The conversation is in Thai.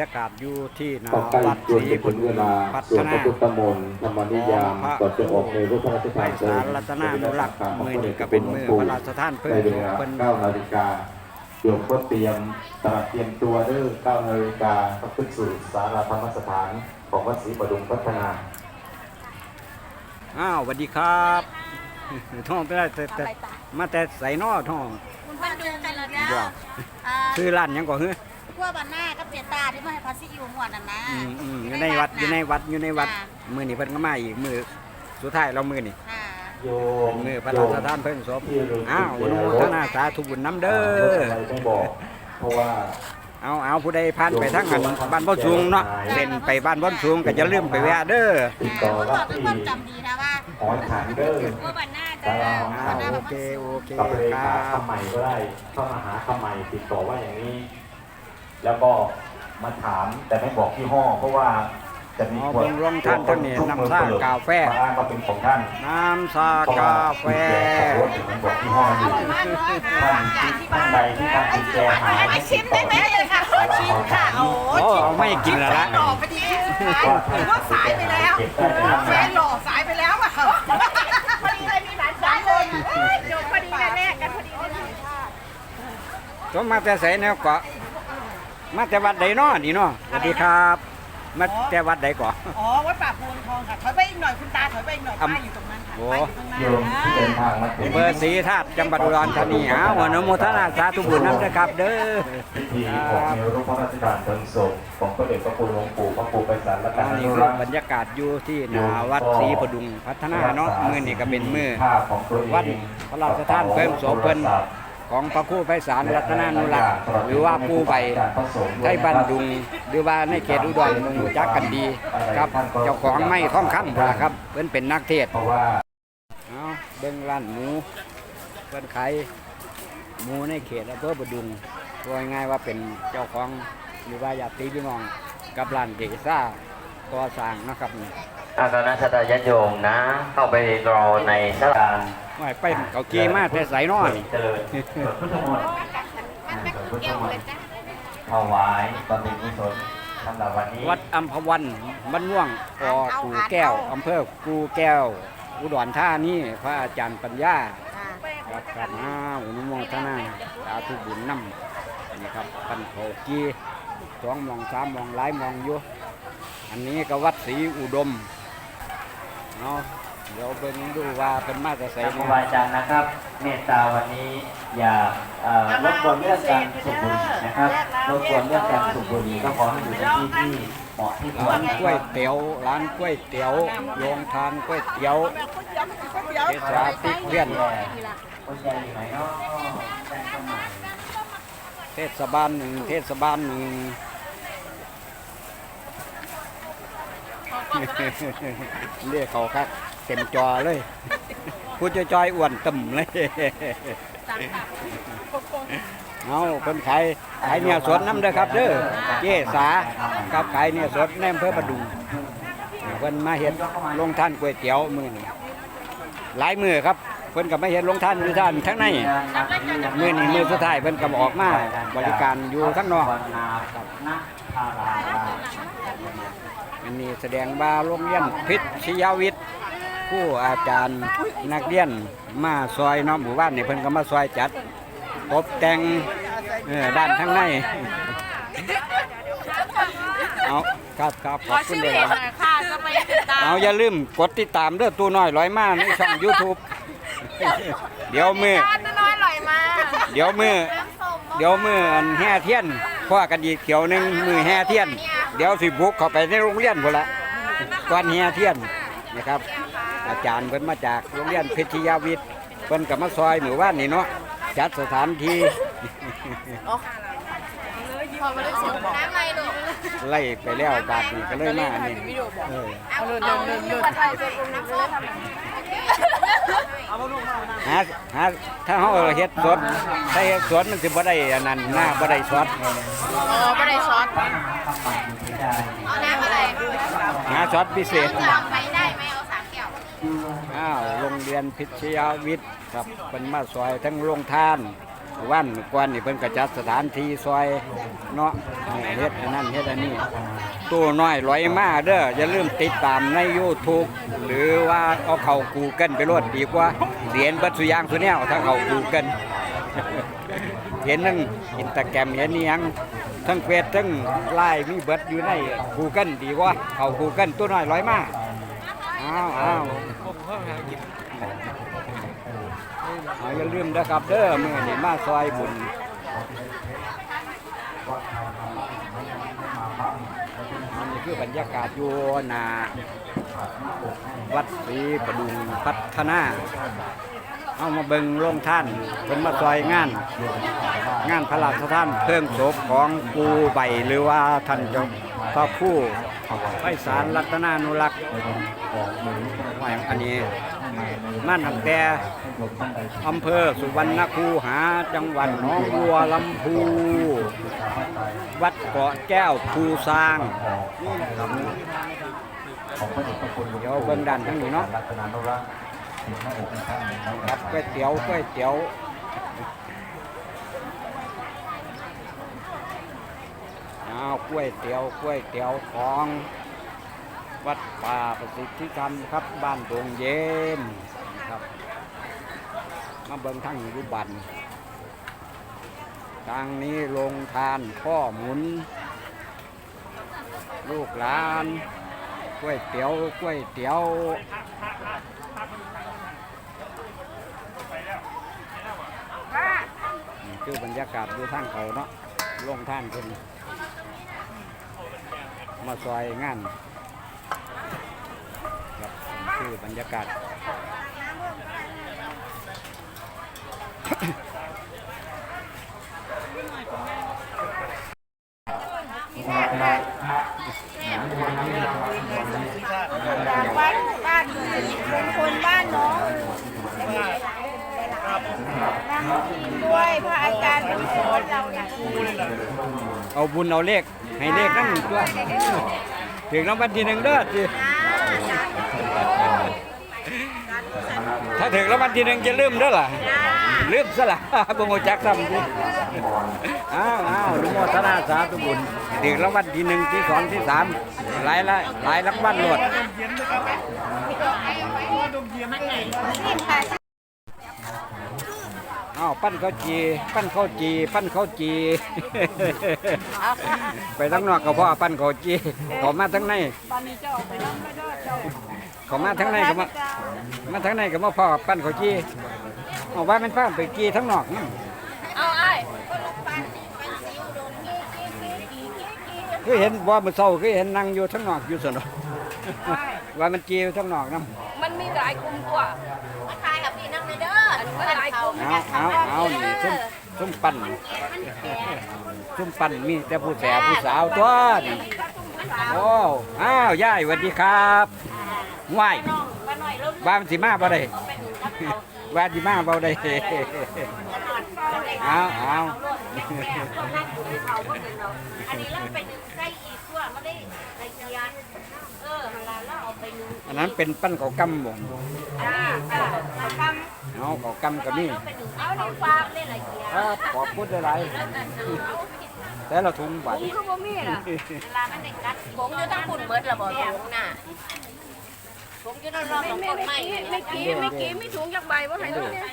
ยากาศอยู่ที่หนาต่อไปวัดจศนรีจะบุถึญงเวลาพัสวฒดพนา ระพุทธมนต์ธรรมนิยามก่อนจะออกในรูปพระราชไปทานเพลิสางรรัตนานุรักษ์มือนี่ก็เป็นมือพระราชทานเพิ่ในนเวลาเพิ่น9นาฬิกาโยมก็เตรียมตระเตรียมตัวเด้อ9นาฬิกาก็ขึ้นสู่สาราธรรมสถานของวัดศรีประดุงพัฒนา อ้าวสวัสดีครับท่องไปได้แต่แต่มาแต่ใส่นอท่องคุณพันดูกันแล้วนะบ่อ่าคือร้านหยังก่อเฮ้อ พวกบันหน้ากับเจตาที่มาให้พัสซีอิวหมวดน่ะนะอืมอืมอยู่ในวัดอยู่ในวัดอยู่ในวัดมือนี่เพิ่นก็มาอีกมือสุดท้ายเรามือนี่ค่ะโยมมือพระราชทานเพิ่นศพอ้าวอนุโมทนาสาธุบุญน้ำเด้อไม่บอกเพราะว่าเอาเอาผู้ใดผ่านไปทางอันบ้านบ่สูงเนาะเส้นไปบ้านบ่สูงก็อย่าลืมไปแวะเด้อติดต่อคุณรัต่บอทุกที่คนจำดีนะว่าหอฉันเด้อพวกบันหน้าจะศาลาของอ้าเขาวโอเคโอเคกับเลคขารับคำใหม่ก็ได้เข้ามาหาคำใหม่ติดต่อว่าอย่างนี้ แล้วก็มาถามแต่ไม่บอกที่ห้อ เพราะว่าจะมีอ๋อคนเบิ่งลงท่านท่านนี่นำสร้างกาแฟมาอ้างว่าเป็นของท่านน้ำชากาแฟเพราะว่ามันบอกที่ห้ออยู่ท่านท่านใดที่ท่านติดแจหายไปชิมได้ไหมเลยค่ะชิมค่ะโอ้โอ้เอาไม่กินแล้วละหล่อพอดีว่าสายไปแล้วเก็บได้แต่ทำแฟงานนหล่อสายไปแล้วอะพอดีเลยมีหลานสายเลยจบพอดีแน่ๆกันพอดีเลยก็มาแต่ไสแนวเกาะ มาแต่วัดใดเนาะนี่เนาะสวัสดีครับ มาแต่วัดใดเกาะอ๋อวัดป่าโพนทองค่ะถอยไปอีกหน่อยคุณตาถอยไปอีกหน่อยอำป้ายอยู่ตรงนั้นค่ะโอ้ป้ายอยู่ตรงนั้นโยมที่เดินทางมาถึงอำเภอศรีธาตุจังหวัดอุดรธานีอ้าวอนุโมทนาสาธุบุญน้ำนะครับ เด้อพิธีของในรูปพระราชทานเพลิงศพของพระเดชพระคุณหลวงปู่พระปู่ไพศาลและกาอัรนนี้นุคืรัอกษ์บรรยากาศอยู่ที่หนาวัดศรีประดุงพัฒนาเนาะมือนี่ก็เป็นมือวัดพระราชทานเพลิงศพเพิ่น ของพระครูไพศาลรัตนานุรักษ์หรือว่าผู้ใบไทยบ้านดุง หรือว่าในเขตอุดรคงรู้จักกันดีครับ เจ้าของไม้ท่องคำล่ะครับเพิ่นเป็นนักเทศเพราะเอาเบิ่งร้านหมูเพิ่นขายหมูในเขตอำเภอประดุงว่าง่ายว่าเป็นเจ้าของหรือว่าญาติพี่น้องกับร้านเดซ่าก่อสร้างนะครับอาคณะสัตยาติโยมนะ เข้าไปรอในสลาน ว่าไปเขากีมาแต่ใสน้อยเจริญพุทธมนต์พุทธมนต์ถวายบำเพ็ญกุศลสำหรับวันนี้ วัดอัมพวันบ้านม่วงปอกูแก้วอำเภอกูแก้ว อุดรธานีพระอาจารย์ปัญญาครับครับอ้าวอนุโมทนาสาธุบุญนำนี่ครับปันโขกีสองมองสามมองหลายมองอยู่อันนี้ก็วัดศรีอุดมเอา เดี๋ยวเบิ่งดูว่าเป็นมาแต่ใส่ท่านครูเนี่ยบาอาจารย์นะครับ เมตตาวันนี้อย่าเอ่อรบกวนเรื่องการสูบบุหรี่นะครับรบกวนเรื่องการสูบบุหรี่ก็ขอให้อยู่ในที่ที่เหมาะที่ควรร้านก๋วยเตี๋ยวร้านก๋วยเตี๋ยวโรงทานก๋วยเตี๋ยวเทศาติเลียนคนใจอยู่ไหนเนาะแจ้งเข้ามาเทศบาลหนึ่งเทศบาลหนึ่งเรียกเขาคัก เต็มจอเลยพูดจอยๆอ้วนตึมเลยเอาคนขายขายเนี่ยสดน้ำเด้อครับเด้อเจ๊สากับขายเนี่ยสดแนมเพื่อประดุงเพิ่นมาเห็นลงท่านก๋วยเตี๋ยวมือนี่หลายมือครับเพิ่นกับมาเห็นลงท่านอยู่ท่านทั้งในมือนี่มือสุดท้ายเพิ่นกับออกมาบริการอยู่ข้างนอกอันนี้แสดงว่าโรงเรียนพิชยาวิทย์ ผู้อาจารย์นักเรียนมาซอยเน้องหมู่บ้านนี่เพิ่นก็มาซอยจัดตกแต่งเออด้านข้างในเอาครับครับขอบคุณเลยค่ะจะไปติดตามเอาอย่าลืมกดติดตามเด้อตู้น้อยร้อยมาในช่อง YouTube เดี๋ยวมือน้อยอร่อยมากเดี๋ยวมือเดี๋ยวมืออันแห่เทียนพ่อกันอีกเขียวหนึงมือแห่เทียน เดี๋ยวสิบุกเข้าไปในโรงเรียนพุ่นละก่อนแห่เทียนนะครับ อาจารย์เพิ่นมาจากโรงเรียนเพชรยาวิทย์เพิ่นกับมาซอยหมู่บ้านนี่เนาะจัดสถานที่พอมาได้สิน้ำไรลูกไล่ไปแล้วบาทนี่ก็เลยมาอันนี้เออเอาเดินเดินเดินเดินไทยเป็นน้ำส้มหาหาถ้าเฮาเฮ็ดสดถ้าเฮ็ดสดมันสิบ่ได้อันนั้นหน้าบ่ได้สดอ๋อไม่ได้ซอสเอาน้ำอะไรหาสดพิเศษ อ้าวโรงเรียนพิชยาวิทย์ครับเป็นมาซอยทั้งโรงทานวันกวนนี่เพิ่นก็จัดสถานที่ซอยเนาะเฮ็ดอันนั้นเฮ็ดอันนี้ตู้น้อยลอยมาเด้ออย่าลืมติดตามใน YouTube หรือว่าเอาเข้า Google ไปโลดดีกว่าเหรียญบัดสุยางสุแนวถ้าเข้า Google เห็นทั้งอินสตาแกรมเห็นนี่ยังทั้งเฟซทั้งไลน์มีเบิดอยู่ใน Google ดีกว่าเข้า Google ตัวน้อยลอยมา อ้าวอ้าวเอาอย่าลืมนะครับเด้อมื้อนี้มาซอยบุญอันนี้คือบรรยากาศอยู่หนาวัดศรีประดุงพัฒนาเอามาเบิงโรงท่านเป็นมาซอยงาน งานพระราชทาน เพิ่งศพของปูใบหรือว่าท่านเจ้าพระผู้ ไพศาลรัตนานุรักษ์ว่าอย่างอันนี้มาตั้งแต่อำเภอสุวรรณคูหาจังหวัดหนองบัวลำพู วัดเกาะแก้วภูซางของพระเดชพระคุณเดี๋ยวเบิ่งด้านทั้งนี้เนาะรัตนานุรักษ์ถึงพระองค์ท่านนะครับครับก๋วยเตี๋ยวก๋วยเตี๋ยว อ้าวก๋วยเตี๋ยวก๋วยเตี๋ยวของ วัดป่าประสิทธิธรรมครับ บ้านดงเย็นครับ มาเบิ่งทั้งยุบันทางนี้ลงทานพ่อหมุน ลูกหลานก๋วยเตี๋ยวก๋วยเตี๋ยวคือบรรยากาศดูทางเขาเนาะลงท่านคน มาซอยงานครับคือบรรยากาศจากวัดบ้านมงคลบ้านน้อง นำทีมด้วยพระอาจารย์เป็นคนเราเนี่ยเอาบุญเอาเลขให้เลขนั่นหนึ่งตัวถึงรางวัลที่หนึ่งเด้อสิถ้าถึงรางวัลที่หนึ่งจะลืมเด้อล่ะลืมซะละบ่งจักซ้ำสิอ้าวอ้าวอนุโมทนาสาธุบุญถึงรางวัลที่หนึ่งที่สองที่สามหลายละหลายรางวัลโลด อ้าวปั้นข้าวจี ปั้นข้าวจี ปั้นข้าวจี ไปทั้งนอกก็พ่อปั้นข้าวจีเขามาทั้งในตอนนี้เจ้าไปน้ำไม่ได้เจ้าเขามาทั้งในก็มามาทั้งในก็มาพ่อปั้นข้าวจีเอาว่ามันป้าไปจีทั้งนอกนั่นเอาไอ้คือเห็นว่ามันเศร้าคือเห็นนั่งอยู่ทั้งนอกอยู่สนอว่ามันจีอยู่ทั้งนอกนั่นมันมีหลายกลุ่มกว่ เลยเด้อมันหลายกลุ่มเอาเอาเอานี่ซุ่มซุ่มปั้นซุ่มปั้นมีแต่ผู้แสบผู้สาวตัวนี่โอ้อ้าวยายสวัสดีครับไหวมาหน่อยลูกว่ามันสิมาบ่ได้ว่าสิมาบ่ได้เอาเอาอันนี้เราไปนึงใส่อีกตัวไม่ได้ละเอียดเออเวลาเราเอาไปนึงอันนั้นเป็นปั้นเขาวกำบ่จ้าจ้าเราท เอาเขาวกำก็มีำไปนึงเอาในฟาร์มได้ละเอียดครับขอบคุณหลายๆแต่ละถุงบัตรคือบ่มีน่ะเวลามันได้กัดผมอยู่ทั้งปุ่นเบิดละบ่ถุงน่ะผมอยู่ในรอบของคนใหม่ไม่กี้ไม่กี้ไม่ถุงจักใบบ่ให้เราเนี่ย